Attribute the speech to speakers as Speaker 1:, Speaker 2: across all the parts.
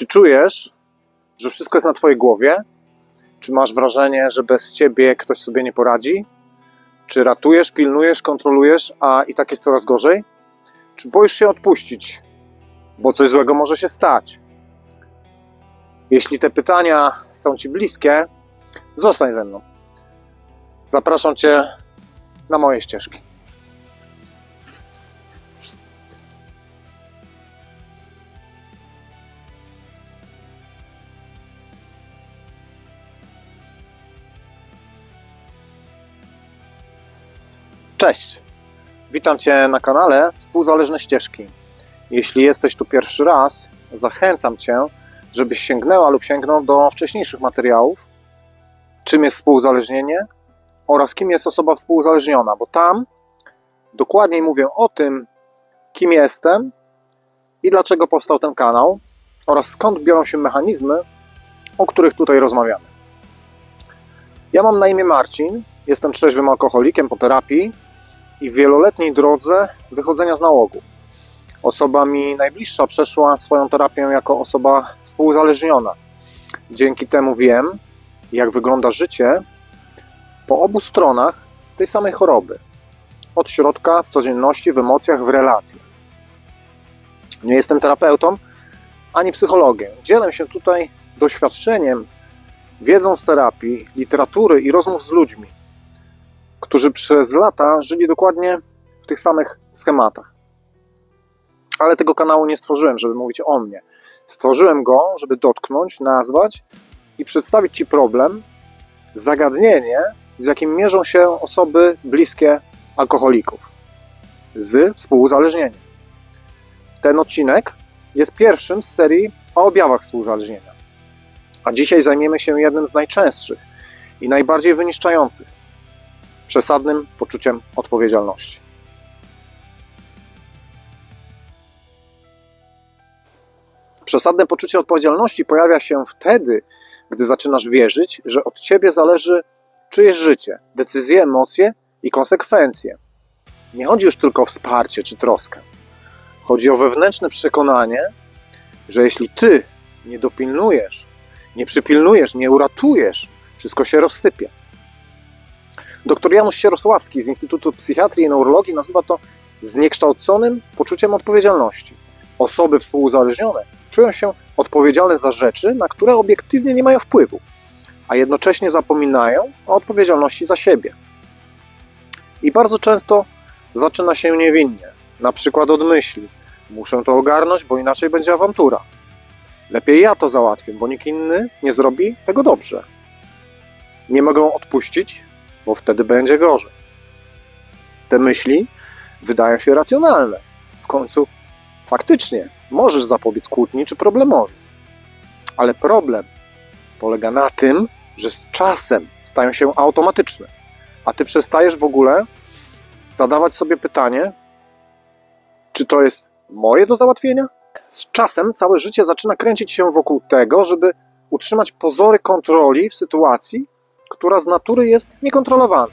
Speaker 1: Czy czujesz, że wszystko jest na Twojej głowie? Czy masz wrażenie, że bez Ciebie ktoś sobie nie poradzi? Czy ratujesz, pilnujesz, kontrolujesz, a i tak jest coraz gorzej? Czy boisz się odpuścić, bo coś złego może się stać? Jeśli te pytania są Ci bliskie, zostań ze mną. Zapraszam Cię na moje ścieżki. Cześć! Witam Cię na kanale Współzależne Ścieżki. Jeśli jesteś tu pierwszy raz, zachęcam Cię, żebyś sięgnęła lub sięgnął do wcześniejszych materiałów, czym jest współzależnienie oraz kim jest osoba współuzależniona, bo tam dokładniej mówię o tym, kim jestem i dlaczego powstał ten kanał oraz skąd biorą się mechanizmy, o których tutaj rozmawiamy. Ja mam na imię Marcin, jestem trzeźwym alkoholikiem po terapii i wieloletniej drodze wychodzenia z nałogu. Osoba mi najbliższa przeszła swoją terapię jako osoba współuzależniona. Dzięki temu wiem, jak wygląda życie po obu stronach tej samej choroby. Od środka, w codzienności, w emocjach, w relacjach. Nie jestem terapeutą ani psychologiem. Dzielę się tutaj doświadczeniem, wiedzą z terapii, literatury i rozmów z ludźmi, którzy przez lata żyli dokładnie w tych samych schematach. Ale tego kanału nie stworzyłem, żeby mówić o mnie. Stworzyłem go, żeby dotknąć, nazwać i przedstawić Ci problem, zagadnienie, z jakim mierzą się osoby bliskie alkoholików z współuzależnieniem. Ten odcinek jest pierwszym z serii o objawach współuzależnienia. A dzisiaj zajmiemy się jednym z najczęstszych i najbardziej wyniszczających przesadnym poczuciem odpowiedzialności. Przesadne poczucie odpowiedzialności pojawia się wtedy, gdy zaczynasz wierzyć, że od ciebie zależy czyjeś życie, decyzje, emocje i konsekwencje. Nie chodzi już tylko o wsparcie czy troskę. Chodzi o wewnętrzne przekonanie, że jeśli ty nie dopilnujesz, nie przypilnujesz, nie uratujesz, wszystko się rozsypie. Dr Janusz Sierosławski z Instytutu Psychiatrii i Neurologii nazywa to zniekształconym poczuciem odpowiedzialności. Osoby współuzależnione czują się odpowiedzialne za rzeczy, na które obiektywnie nie mają wpływu, a jednocześnie zapominają o odpowiedzialności za siebie. I bardzo często zaczyna się niewinnie, na przykład od myśli: muszę to ogarnąć, bo inaczej będzie awantura. Lepiej ja to załatwię, bo nikt inny nie zrobi tego dobrze. Nie mogą odpuścić, bo wtedy będzie gorzej. Te myśli wydają się racjonalne. W końcu faktycznie możesz zapobiec kłótni czy problemowi. Ale problem polega na tym, że z czasem stają się automatyczne, a ty przestajesz w ogóle zadawać sobie pytanie, czy to jest moje do załatwienia? Z czasem całe życie zaczyna kręcić się wokół tego, żeby utrzymać pozory kontroli w sytuacji, która z natury jest niekontrolowana.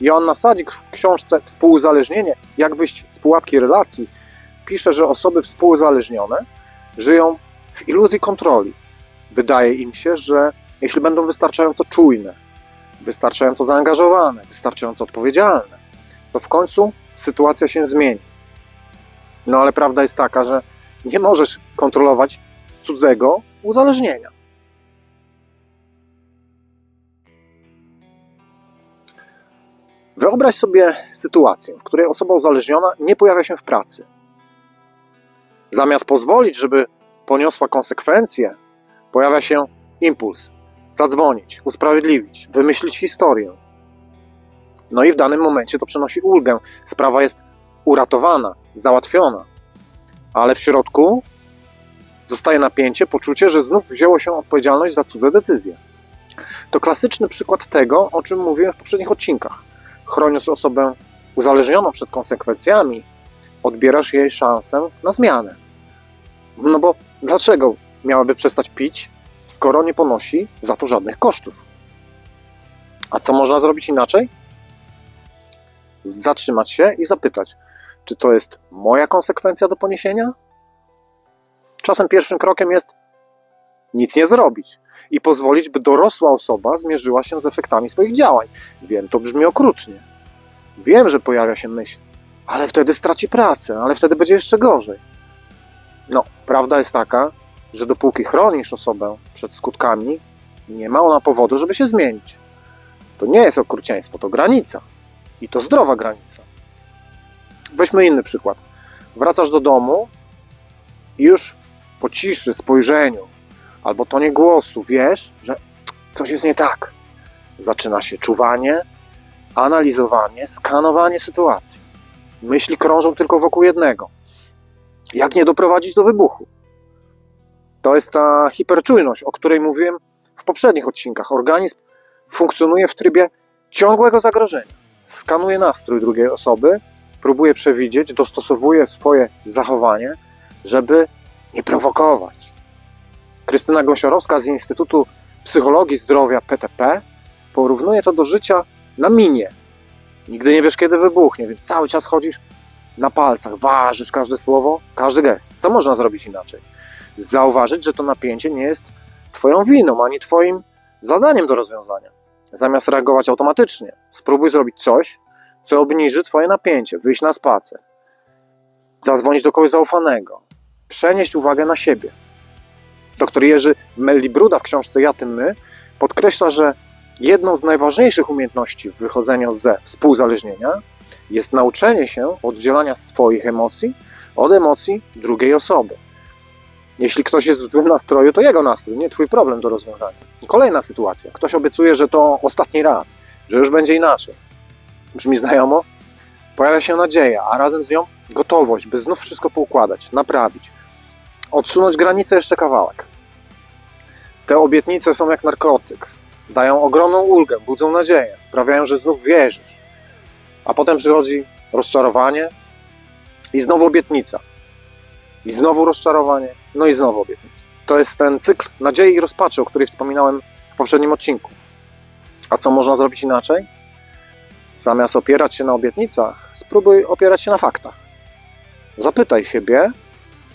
Speaker 1: Joanna Sadzik w książce Współuzależnienie, jak wyjść z pułapki relacji, pisze, że osoby współuzależnione żyją w iluzji kontroli. Wydaje im się, że jeśli będą wystarczająco czujne, wystarczająco zaangażowane, wystarczająco odpowiedzialne, to w końcu sytuacja się zmieni. No ale prawda jest taka, że nie możesz kontrolować cudzego uzależnienia. Wyobraź sobie sytuację, w której osoba uzależniona nie pojawia się w pracy. Zamiast pozwolić, żeby poniosła konsekwencje, pojawia się impuls zadzwonić, usprawiedliwić, wymyślić historię. No i w danym momencie to przynosi ulgę. Sprawa jest uratowana, załatwiona, ale w środku zostaje napięcie, poczucie, że znów wzięło się odpowiedzialność za cudze decyzje. To klasyczny przykład tego, o czym mówiłem w poprzednich odcinkach. Chroniąc osobę uzależnioną przed konsekwencjami, odbierasz jej szansę na zmianę. No bo dlaczego miałaby przestać pić, skoro nie ponosi za to żadnych kosztów? A co można zrobić inaczej? Zatrzymać się i zapytać, czy to jest moja konsekwencja do poniesienia? Czasem pierwszym krokiem jest nic nie zrobić i pozwolić, by dorosła osoba zmierzyła się z efektami swoich działań. Wiem, to brzmi okrutnie. Wiem, że pojawia się myśl, ale wtedy straci pracę, ale wtedy będzie jeszcze gorzej. No, prawda jest taka, że dopóki chronisz osobę przed skutkami, nie ma ona powodu, żeby się zmienić. To nie jest okrucieństwo, to granica. I to zdrowa granica. Weźmy inny przykład. Wracasz do domu i już po ciszy, spojrzeniu albo tonie głosu wiesz, że coś jest nie tak. Zaczyna się czuwanie, analizowanie, skanowanie sytuacji. Myśli krążą tylko wokół jednego. Jak nie doprowadzić do wybuchu? To jest ta hiperczujność, o której mówiłem w poprzednich odcinkach. Organizm funkcjonuje w trybie ciągłego zagrożenia. Skanuje nastrój drugiej osoby, próbuje przewidzieć, dostosowuje swoje zachowanie, żeby nie prowokować. Krystyna Gąsiorowska z Instytutu Psychologii Zdrowia PTP porównuje to do życia na minie. Nigdy nie wiesz, kiedy wybuchnie, więc cały czas chodzisz na palcach, ważysz każde słowo, każdy gest. Co można zrobić inaczej? Zauważyć, że to napięcie nie jest Twoją winą, ani Twoim zadaniem do rozwiązania. Zamiast reagować automatycznie, spróbuj zrobić coś, co obniży Twoje napięcie, wyjść na spacer, zadzwonić do kogoś zaufanego, przenieść uwagę na siebie. Doktor Jerzy Mellibruda w książce Ja tym my podkreśla, że jedną z najważniejszych umiejętności w wychodzeniu ze współzależnienia jest nauczenie się oddzielania swoich emocji od emocji drugiej osoby. Jeśli ktoś jest w złym nastroju, to jego nastrój, nie twój problem do rozwiązania. Kolejna sytuacja. Ktoś obiecuje, że to ostatni raz, że już będzie inaczej. Brzmi znajomo? Pojawia się nadzieja, a razem z nią gotowość, by znów wszystko poukładać, naprawić, odsunąć granicę jeszcze kawałek. Te obietnice są jak narkotyk. Dają ogromną ulgę, budzą nadzieję, sprawiają, że znów wierzysz. A potem przychodzi rozczarowanie i znowu obietnica. I znowu rozczarowanie, no i znowu obietnica. To jest ten cykl nadziei i rozpaczy, o której wspominałem w poprzednim odcinku. A co można zrobić inaczej? Zamiast opierać się na obietnicach, spróbuj opierać się na faktach. Zapytaj siebie,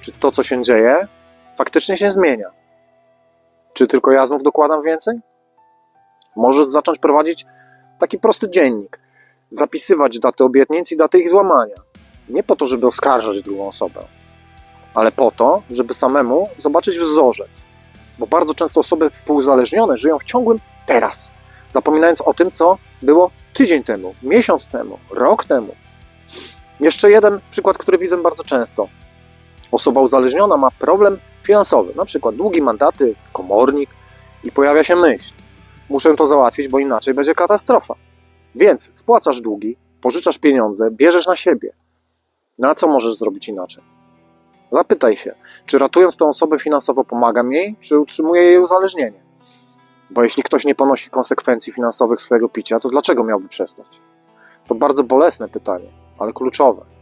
Speaker 1: czy to, co się dzieje, faktycznie się zmienia. Czy tylko ja znów dokładam więcej? Możesz zacząć prowadzić taki prosty dziennik. Zapisywać daty obietnic i daty ich złamania. Nie po to, żeby oskarżać drugą osobę, ale po to, żeby samemu zobaczyć wzorzec. Bo bardzo często osoby współzależnione żyją w ciągłym teraz, zapominając o tym, co było tydzień temu, miesiąc temu, rok temu. Jeszcze jeden przykład, który widzę bardzo często. Osoba uzależniona ma problem finansowy, na przykład długi mandaty, komornik i pojawia się myśl. Muszę to załatwić, bo inaczej będzie katastrofa. Więc spłacasz długi, pożyczasz pieniądze, bierzesz na siebie. Na co możesz zrobić inaczej? Zapytaj się, czy ratując tę osobę finansowo pomagam jej, czy utrzymuje jej uzależnienie? Bo jeśli ktoś nie ponosi konsekwencji finansowych swojego picia, to dlaczego miałby przestać? To bardzo bolesne pytanie, ale kluczowe.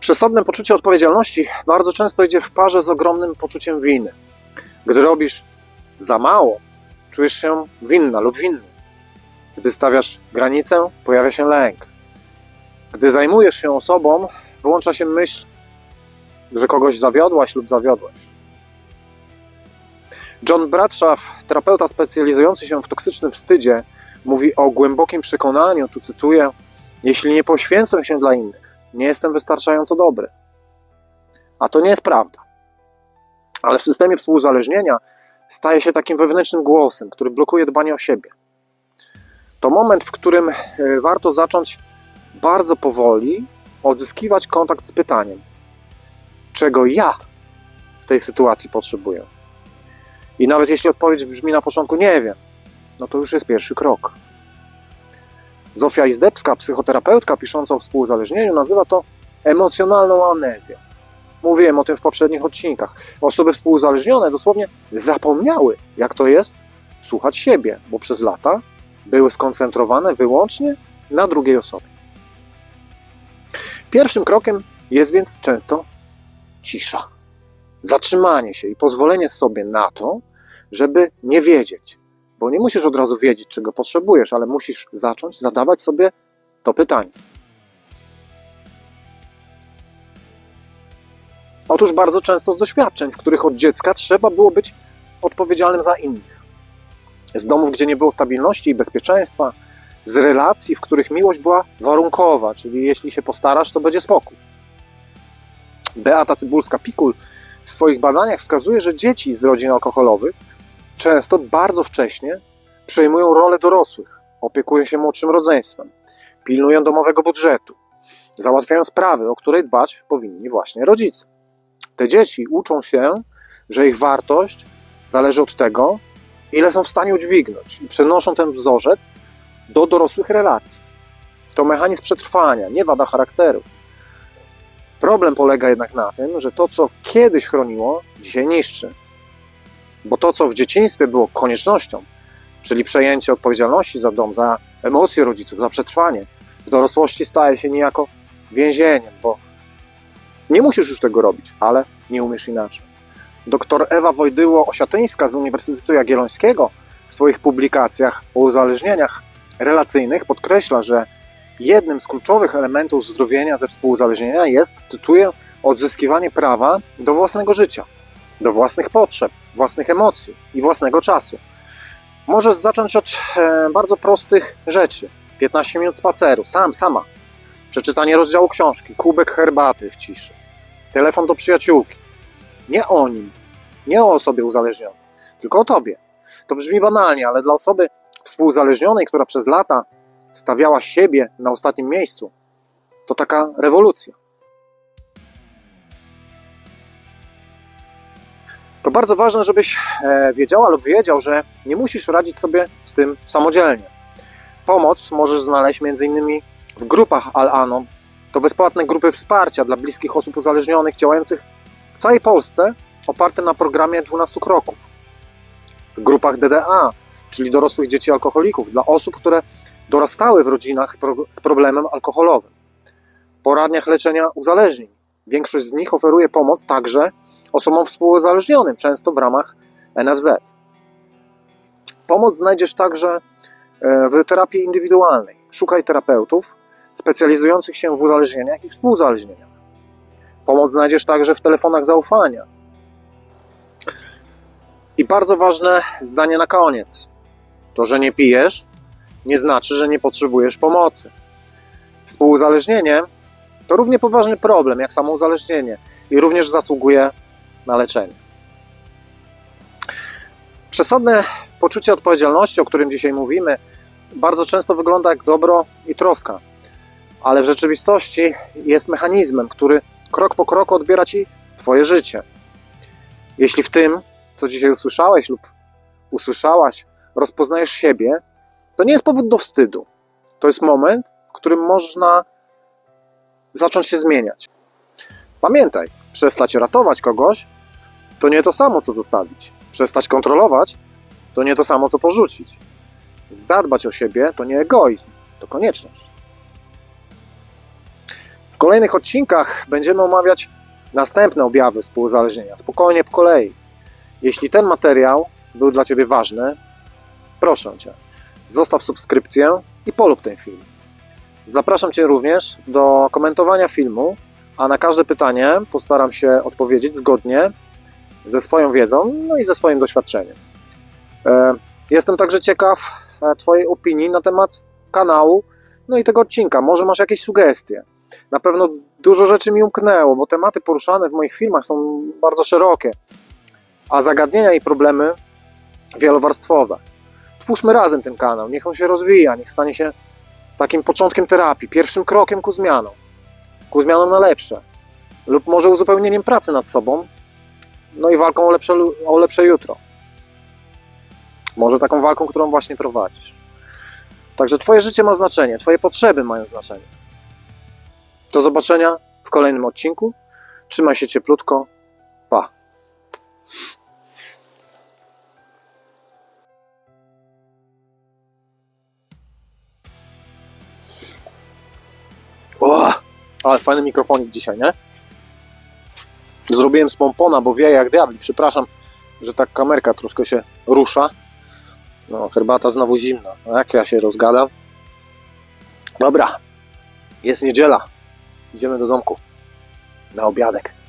Speaker 1: Przesadne poczucie odpowiedzialności bardzo często idzie w parze z ogromnym poczuciem winy. Gdy robisz za mało, czujesz się winna lub winny. Gdy stawiasz granicę, pojawia się lęk. Gdy zajmujesz się osobą, wyłącza się myśl, że kogoś zawiodłaś lub zawiodłeś. John Bradshaw, terapeuta specjalizujący się w toksycznym wstydzie, mówi o głębokim przekonaniu, tu cytuję: Jeśli nie poświęcę się dla innych, nie jestem wystarczająco dobry. A to nie jest prawda. Ale w systemie współzależnienia staje się takim wewnętrznym głosem, który blokuje dbanie o siebie. To moment, w którym e, warto zacząć bardzo powoli odzyskiwać kontakt z pytaniem: czego ja w tej sytuacji potrzebuję? I nawet jeśli odpowiedź brzmi na początku nie wiem, no to już jest pierwszy krok. Zofia Izdebska, psychoterapeutka pisząca o współuzależnieniu, nazywa to emocjonalną amnezją. Mówiłem o tym w poprzednich odcinkach. Osoby współuzależnione dosłownie zapomniały, jak to jest słuchać siebie, bo przez lata były skoncentrowane wyłącznie na drugiej osobie. Pierwszym krokiem jest więc często cisza. Zatrzymanie się i pozwolenie sobie na to, żeby nie wiedzieć. Bo nie musisz od razu wiedzieć, czego potrzebujesz, ale musisz zacząć zadawać sobie to pytanie. Otóż bardzo często z doświadczeń, w których od dziecka trzeba było być odpowiedzialnym za innych. Z domów, gdzie nie było stabilności i bezpieczeństwa, z relacji, w których miłość była warunkowa, czyli jeśli się postarasz, to będzie spokój. Beata Cybulska-Pikul w swoich badaniach wskazuje, że dzieci z rodzin alkoholowych często bardzo wcześnie przejmują rolę dorosłych, opiekują się młodszym rodzeństwem, pilnują domowego budżetu, załatwiają sprawy, o które dbać powinni właśnie rodzice. Te dzieci uczą się, że ich wartość zależy od tego, ile są w stanie udźwignąć i przenoszą ten wzorzec do dorosłych relacji. To mechanizm przetrwania, nie wada charakteru. Problem polega jednak na tym, że to, co kiedyś chroniło, dzisiaj niszczy. Bo to, co w dzieciństwie było koniecznością, czyli przejęcie odpowiedzialności za dom, za emocje rodziców, za przetrwanie, w dorosłości staje się niejako więzieniem, bo nie musisz już tego robić, ale nie umiesz inaczej. Doktor Ewa Wojdyło-Osiatyńska z Uniwersytetu Jagiellońskiego w swoich publikacjach o uzależnieniach relacyjnych podkreśla, że jednym z kluczowych elementów zdrowienia ze współuzależnienia jest, cytuję, odzyskiwanie prawa do własnego życia, do własnych potrzeb, własnych emocji i własnego czasu. Możesz zacząć od e, bardzo prostych rzeczy. 15 minut spaceru, sam, sama. Przeczytanie rozdziału książki, kubek herbaty w ciszy. Telefon do przyjaciółki. Nie o nim, nie o osobie uzależnionej, tylko o tobie. To brzmi banalnie, ale dla osoby współuzależnionej, która przez lata stawiała siebie na ostatnim miejscu, to taka rewolucja. To bardzo ważne, żebyś e, wiedziała lub wiedział, że nie musisz radzić sobie z tym samodzielnie. Pomoc możesz znaleźć m.in. w grupach Al-Anon. To bezpłatne grupy wsparcia dla bliskich osób uzależnionych, działających w całej Polsce, oparte na programie 12 kroków. W grupach DDA, czyli dorosłych dzieci alkoholików, dla osób, które dorastały w rodzinach z problemem alkoholowym. Poradniach leczenia uzależnień. Większość z nich oferuje pomoc także osobom współuzależnionym, często w ramach NFZ. Pomoc znajdziesz także e, w terapii indywidualnej. Szukaj terapeutów specjalizujących się w uzależnieniach i współuzależnieniach. Pomoc znajdziesz także w telefonach zaufania. I bardzo ważne zdanie na koniec. To, że nie pijesz, nie znaczy, że nie potrzebujesz pomocy. Współuzależnienie to równie poważny problem jak samo uzależnienie i również zasługuje na leczenie. Przesadne poczucie odpowiedzialności, o którym dzisiaj mówimy, bardzo często wygląda jak dobro i troska, ale w rzeczywistości jest mechanizmem, który krok po kroku odbiera ci Twoje życie. Jeśli w tym, co dzisiaj usłyszałeś lub usłyszałaś, rozpoznajesz siebie, to nie jest powód do wstydu. To jest moment, w którym można zacząć się zmieniać. Pamiętaj, przestać ratować kogoś to nie to samo, co zostawić. Przestać kontrolować to nie to samo, co porzucić. Zadbać o siebie to nie egoizm, to konieczność. W kolejnych odcinkach będziemy omawiać następne objawy współuzależnienia, spokojnie po kolei. Jeśli ten materiał był dla Ciebie ważny, proszę Cię, zostaw subskrypcję i polub ten film. Zapraszam Cię również do komentowania filmu, a na każde pytanie postaram się odpowiedzieć zgodnie ze swoją wiedzą no i ze swoim doświadczeniem. E, jestem także ciekaw e, Twojej opinii na temat kanału, no i tego odcinka. Może masz jakieś sugestie. Na pewno dużo rzeczy mi umknęło, bo tematy poruszane w moich filmach są bardzo szerokie, a zagadnienia i problemy wielowarstwowe. Twórzmy razem ten kanał, niech on się rozwija, niech stanie się takim początkiem terapii, pierwszym krokiem ku zmianom, ku zmianom na lepsze, lub może uzupełnieniem pracy nad sobą, no i walką o lepsze, o lepsze jutro. Może taką walką, którą właśnie prowadzisz. Także Twoje życie ma znaczenie, Twoje potrzeby mają znaczenie. Do zobaczenia w kolejnym odcinku. Trzymaj się cieplutko. Pa. Ale fajny mikrofonik dzisiaj, nie? Zrobiłem z pompona, bo wieje jak diabli. Przepraszam, że tak kamerka troszkę się rusza. No, herbata znowu zimna. No, jak ja się rozgadam? Dobra, jest niedziela. Idziemy do domku na obiadek.